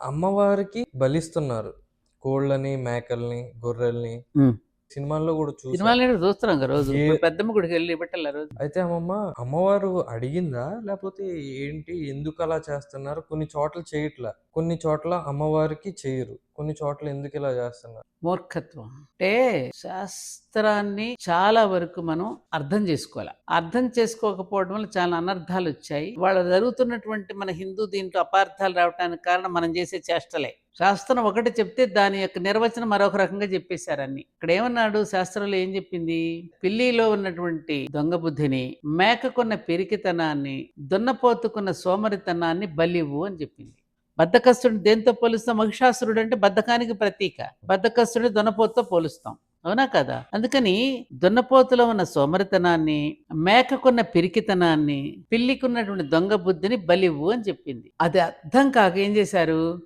అమ్మవారికి బలిస్తున్నారు. కోళ్ళని, మేకల్ని, గొర్రెల్ని. సినిమాల్లో గూడా చూసా. సినిమాలనేవి చూస్తున్నాం రోజు. పెద్దమ్మ గుడికి వెళ్ళి పెట్టాలి రోజు. అయితే అమ్మమ్మ, అమ్మవారు అడిగిందా? లేపోతే ఏంటి? ఎందుకలా చేస్తున్నారు? కొన్ని చోట్ల చేయట్లా. కొన్ని చోట్ల అమ్మవారికి చేయరు కొన్ని చోట్ల ఎందుకిలా చేస్తున్నారు? మూర్ఖత్వం. అంటే శాస్త్రాన్ని చాలా వరకు మనం అర్థం చేసుకోవాలి. అర్థం చేసుకోకపోవడం వల్ల చాలా అనర్థాలొచ్చాయి. వాళ్ళ జరుగుతున్నటువంటి మన హిందూ దీంట్లో అపార్థాలు రావటానికి కారణం మనం చేసే చేష్టలే. శాస్త్రం ఒకటి చెప్తే దాని యొక్క నిర్వచనం మరొక రకంగా చెప్పేశారు అన్ని. ఇక్కడ ఏమన్నాడు శాస్త్రంలో ఏం చెప్పింది? పిల్లిలో ఉన్నటువంటి దొంగ బుద్ధిని, మేకకున్న పెరికితనాన్ని దున్నపోతుకున్న సోమరితనాన్ని బలివు అని చెప్పింది. బద్ధకస్తుడిని దేంతో పోలుస్తాం? మహిషాసురుడు అంటే బద్ధకానికి ప్రతీక. బద్ధకస్తుడిని దున్నపోతుతో పోలుస్తాం. అవునా కదా? అందుకని దున్నపోతులో ఉన్న సోమరితనాన్ని, మేకకున్న పిరికితనాన్ని, పిల్లికున్నటువంటి దొంగ బుద్ధిని బలివు అని చెప్పింది. అది అర్థం కాక ఏం చేశారు?